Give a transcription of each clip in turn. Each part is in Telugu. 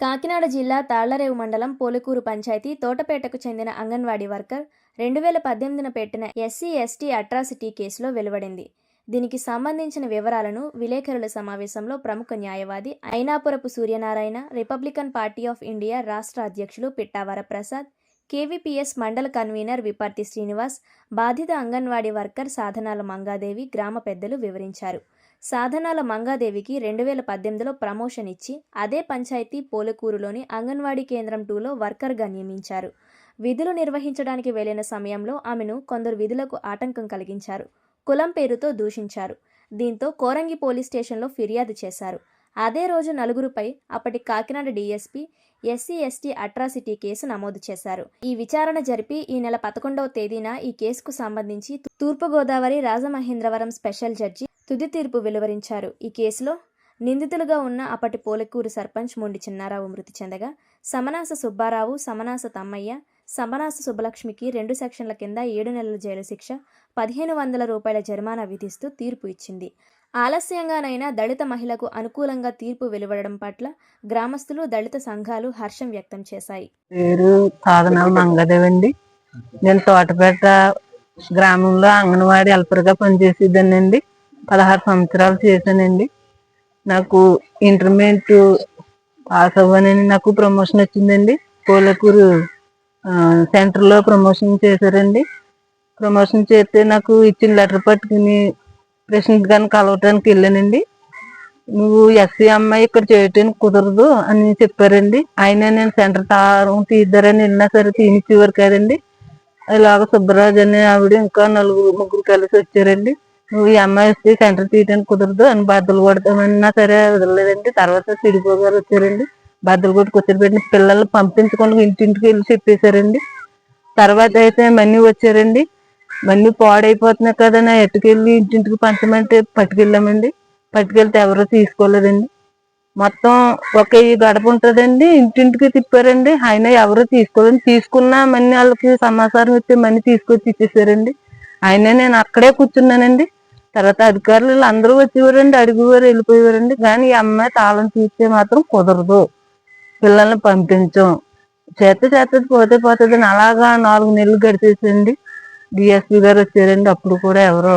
కాకినాడ జిల్లా తాళ్ళరేవు మండలం పోలకూరు పంచాయతీ తోటపేటకు చెందిన అంగన్వాడీ వర్కర్ రెండు వేల పద్దెనిమిదిన పెట్టిన ఎస్సీ ఎస్టీ అట్రాసిటీ కేసులో వెలువడింది. దీనికి సంబంధించిన వివరాలను విలేకరుల సమావేశంలో ప్రముఖ న్యాయవాది Inapurapu Suryanarayana Republican Party of India రాష్ట్ర అధ్యక్షులు పిట్టావర ప్రసాద్ కేవీపీఎస్ మండల కన్వీనర్ విపర్తి శ్రీనివాస్ బాధిత అంగన్వాడీ వర్కర్ సాధనాల మంగాదేవి గ్రామ పెద్దలు వివరించారు. సాధనాల మంగాదేవికి రెండు వేల పద్దెనిమిదిలో ప్రమోషన్ ఇచ్చి అదే పంచాయతీ పోలకూరులోని అంగన్వాడీ కేంద్రం టూలో వర్కర్గా నియమించారు. విధులు నిర్వహించడానికి వెళ్ళిన సమయంలో ఆమెను కొందరు విధులకు ఆటంకం కలిగించారు. కులం పేరుతో దూషించారు. దీంతో కోరంగి పోలీస్ స్టేషన్లో ఫిర్యాదు చేశారు. అదే రోజు నలుగురుపై అప్పటి Kakinada DSP SC ST atrocity case నమోదు చేశారు. ఈ విచారణ జరిపి ఈ నెల పదకొండవ తేదీన ఈ కేసుకు సంబంధించి తూర్పుగోదావరి రాజమహేంద్రవరం స్పెషల్ జడ్జి తుది తీర్పు వెలువరించారు. ఈ కేసులో నిందితులుగా ఉన్న అప్పటి పోలకూరు సర్పంచ్ మొండి చిన్నారావు మృతి చెందగా సమనాస సుబ్బారావు సమనాస తమ్మయ్య సమనాస సుబ్బలక్ష్మికి రెండు సెక్షన్ల కింద ఏడు నెలల జైలు శిక్ష పదిహేను వందల రూపాయల జరిమానా విధిస్తూ తీర్పు ఇచ్చింది. ఆలస్యంగానైనా దళిత మహిళకు అనుకూలంగా తీర్పు వెలువడడం పట్ల గ్రామస్తులు దళిత సంఘాలు హర్షం వ్యక్తం చేశాయి. పేరు సాధనాల మంగదేవండి నేను తోటపేట గ్రామంలో అంగన్వాడీ హెల్పర్గా పనిచేసేదానండి పదహారు సంవత్సరాలు చేశానండి. నాకు ఇంటర్మీడియట్ పాస్ అవ్వనని నాకు ప్రమోషన్ వచ్చిందండి. కోలకూరు సెంటర్లో ప్రమోషన్ చేశారండి. ప్రమోషన్ చేస్తే నాకు ఇచ్చిన లెటర్ పట్టుకుని ప్రెసిడెంట్ గారిని కలవటానికి వెళ్ళానండి. నువ్వు ఎస్సీ అమ్మాయి ఇక్కడ చేయటానికి కుదరదు అని చెప్పారండి. ఆయన నేను సెంటర్ తారం తీద్దారని వెళ్ళినా సరే తీనిచ్చేవారు కదండి. ఇలాగ సుబ్బరాజు అనే ఆవిడ ఇంకా నలుగురు ముగ్గురు కలిసి వచ్చారండి. నువ్వు ఈ అమ్మాయి వస్తే సెంటర్ తీయడానికి కుదరదు అని బద్దలు కొడతామన్నా సరే వదలలేదండి తర్వాత సిడిపో గారు వచ్చారండి. బద్దలు కొట్టి కూర్చోబెట్టిన పిల్లల్ని పంపించకుండా ఇంటింటికి వెళ్ళి చెప్పేశారండి. తర్వాత అయితే మనీ వచ్చారండి. మనీ పాడైపోతున్నాయి కదా నా ఎట్టుకెళ్ళి ఇంటింటికి పంచమంటే పట్టుకెళ్ళామండి. పట్టుకెళ్తే ఎవరు తీసుకోలేదండి. మొత్తం ఒక గడప ఉంటుందండి. ఇంటింటికి తిప్పారండి. ఆయన ఎవరు తీసుకోలేదు తీసుకున్నా మనీ వాళ్ళకి సమాచారం ఇస్తే మనీ తీసుకొచ్చి ఇచ్చేసారండి. ఆయన నేను అక్కడే కూర్చున్నానండి. తర్వాత అధికారులు అందరూ వచ్చేవారండి అడిగేవారు వెళ్ళిపోయేవారండి. కానీ ఈ అమ్మాయి తాళం తీస్తే మాత్రం కుదరదు. పిల్లల్ని పంపించం. చేత చేత పోతే పోతుంది అలాగా నాలుగు నెలలు గడిచేసండి డిఎస్పీ గారు వచ్చారండి. అప్పుడు కూడా ఎవరో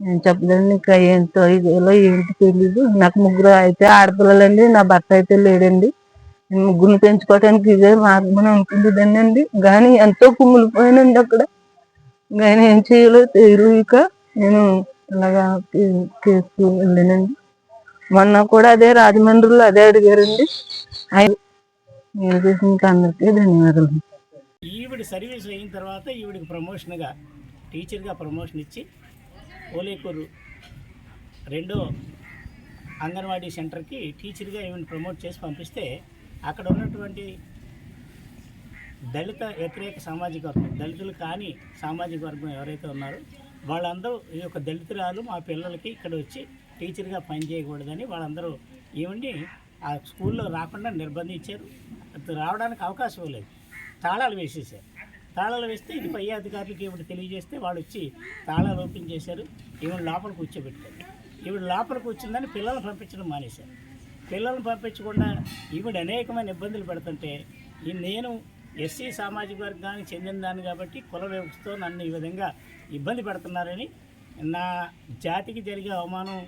నేను చెప్పలేండి ఇంకా ఏంటో ఇదిలో ఏంటి తెలీదు. నాకు ముగ్గురు అయితే ఆడపిల్లలండి. నా భర్త అయితే లేడండి. నేను ముగ్గురిని పెంచుకోవడానికి ఇదే మార్గం ఉంటుంది అండి కానీ ఎంతో కుమిలిపోయానండి అక్కడ. నేను ఏం చేయాలో తెలియక నేను ఇలాగా కే- వెళ్ళానండి. మొన్న కూడా అదే రాజమండ్రిలో అదే అడిగారండి. ఆయన నేను చేసిన అందరికీ ధన్యవాదాలు. ఈవిడ సర్వీస్ అయిన తర్వాత ఈవిడికి ప్రమోషన్గా టీచర్గా ప్రమోషన్ ఇచ్చి ఓలేకూరు రెండో అంగన్వాడీ సెంటర్కి టీచర్గా ఈవిని ప్రమోట్ చేసి పంపిస్తే అక్కడ ఉన్నటువంటి దళిత వ్యతిరేక సామాజిక వర్గం దళితులు కాని సామాజిక వర్గం ఎవరైతే ఉన్నారో వాళ్ళందరూ ఈ యొక్క దళితురాలు మా పిల్లలకి ఇక్కడ వచ్చి టీచర్గా పనిచేయకూడదని వాళ్ళందరూ ఈవిడ్ని ఆ స్కూల్లో రాకుండా నిర్బంధించారు. రావడానికి అవకాశం లేదు. తాళాలు వేసేసారు తాళాలు వేస్తే ఇది పై అధికారులకి ఇవి తెలియజేస్తే వాళ్ళు వచ్చి తాళాలు ఓపెన్ చేశారు. ఈవిడ లోపల కూర్చోబెట్టారు. ఈవిడ లోపల కూర్చుందని పిల్లల్ని పంపించడం మానేశారు. పిల్లల్ని పంపించకుండా ఈవిడ అనేకమైన ఇబ్బందులు పెడుతుంటే ఈ నేను ఎస్సీ సామాజిక వర్గానికి చెందిన దాన్ని కాబట్టి కుల వ్యవస్థతో నన్ను ఈ విధంగా ఇబ్బంది పెడుతున్నారని నా జాతికి జరిగే అవమానం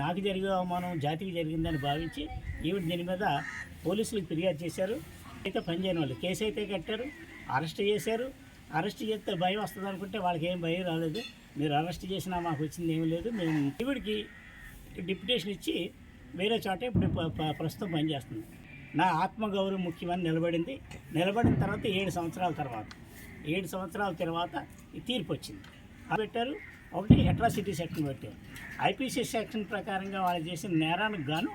నాకు జరిగే అవమానం జాతికి జరిగిందని భావించి ఈవిడ దీని మీద పోలీసులకు ఫిర్యాదు చేశారు. అయితే పనిచేయని వాళ్ళు కేసు అయితే కట్టారు అరెస్ట్ చేశారు. అరెస్ట్ చేస్తే భయం వస్తుంది అనుకుంటే వాళ్ళకి ఏం భయం రాలేదు. మీరు అరెస్ట్ చేసినా మాకు వచ్చింది ఏమీ లేదు. మేము ఈవిడికి డిప్యుటేషన్ ఇచ్చి వేరే చోట ఇప్పుడు ప్రస్తుతం పనిచేస్తుంది నా ఆత్మగౌరవం ముఖ్యమని నిలబడింది. నిలబడిన తర్వాత ఏడు సంవత్సరాల తర్వాత ఏడు సంవత్సరాల తర్వాత ఈ తీర్పు వచ్చింది. పెట్టారు. ఒకటి అట్రాసిటీ సెక్షన్ పెట్టారు. ఐపీసీ సెక్షన్ ప్రకారంగా వాళ్ళు చేసిన నేరానికి గాను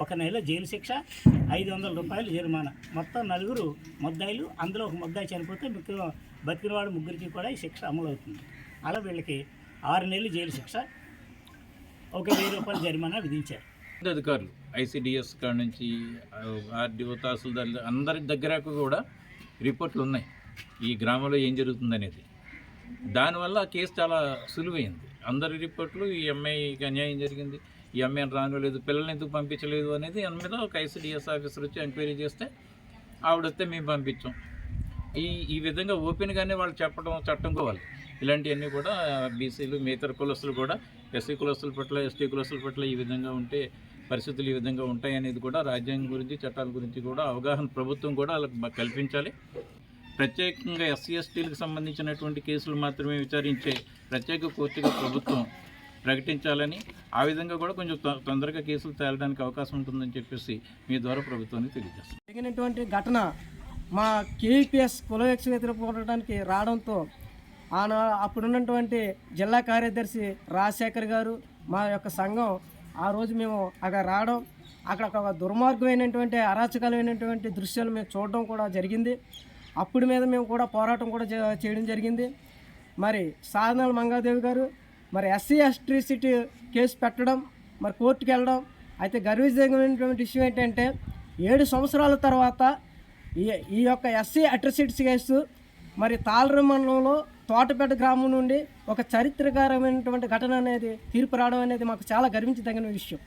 ఒక నెల జైలు శిక్ష ఐదు వందల రూపాయలు జరిమానా. మొత్తం నలుగురు ముద్దాయిలు అందులో ఒక ముద్దాయి చనిపోతే మిగిలిన బతికినవాడు ముగ్గురికి కూడా ఈ శిక్ష అమలు అవుతుంది అలా వీళ్ళకి ఆరు నెలలు జైలు శిక్ష ఒక వెయ్యి రూపాయల జరిమానా విధించారు. అధికారులు ఐసీడిఎస్ కాడ నుంచి ఆర్డీఓ తహసీల్దార్ అందరి దగ్గరకు కూడా రిపోర్ట్లు ఉన్నాయి. ఈ గ్రామంలో ఏం జరుగుతుంది అనేది. దానివల్ల ఆ కేసు చాలా సులువైంది. అందరి రిపోర్ట్లు ఈ అమ్మాయికి అన్యాయం జరిగింది ఈ అమ్మాయిని రానివ్వలేదు పిల్లల్ని ఎందుకు పంపించలేదు అనేది దాని మీద ఒక ఐసీడీఎస్ ఆఫీసర్ వచ్చి ఎంక్వైరీ చేస్తే ఆవిడొస్తే మేము పంపించాం. ఈ ఈ విధంగా ఓపెన్గానే వాళ్ళు చెప్పడం చట్టం కోవాలి ఇలాంటివన్నీ కూడా బీసీలు మిగతా కులస్తులు కూడా ఎస్సీ కులస్తుల పట్ల ఎస్టీ కులస్తుల పట్ల ఈ విధంగా ఉంటే పరిస్థితులు ఈ విధంగా ఉంటాయి అనేది కూడా రాజ్యాంగం గురించి చట్టాల గురించి కూడా అవగాహన ప్రభుత్వం కూడా వాళ్ళకి కల్పించాలి. ప్రత్యేకంగా ఎస్సీ ఎస్టీలకు సంబంధించినటువంటి కేసులు మాత్రమే విచారించే ప్రత్యేక కోర్టుగా ప్రభుత్వం ప్రకటించాలని ఆ విధంగా కూడా కొంచెం తొ- తొందరగా కేసులు తేలడానికి అవకాశం ఉంటుందని చెప్పేసి మీ ద్వారా ప్రభుత్వానికి తెలియజేస్తాం జరిగినటువంటి ఘటన మా కేఈపిఎస్ కుల వ్యక్తిగత పోరాటానికి రావడంతో ఆన అప్పుడున్నటువంటి జిల్లా కార్యదర్శి రాజశేఖర్ గారు మా యొక్క సంఘం ఆ రోజు మేము అక్కడ రావడం అక్కడ ఒక దుర్మార్గమైనటువంటి అరాచకాలమైనటువంటి దృశ్యాలు మేము చూడడం కూడా జరిగింది. అప్పుడు మీద మేము కూడా పోరాటం కూడా చేయడం జరిగింది. మరి సాధనాల మంగాదేవి గారు మరి ఎస్సీ ఎస్ట్రిసిటీ కేసు పెట్టడం మరి కోర్టుకు వెళ్ళడం అయితే గర్వించదగినటువంటి విషయం ఏంటంటే ఏడు సంవత్సరాల తర్వాత ఈ ఈ యొక్క ఎస్సీ అట్రసిటీస్ కేసు మరి తాళరు మండలంలో తోటపేట గ్రామం నుండి ఒక చరిత్రకరమైనటువంటి ఘటన అనేది తీర్పు రావడం అనేది మాకు చాలా గర్వించదగిన విషయం.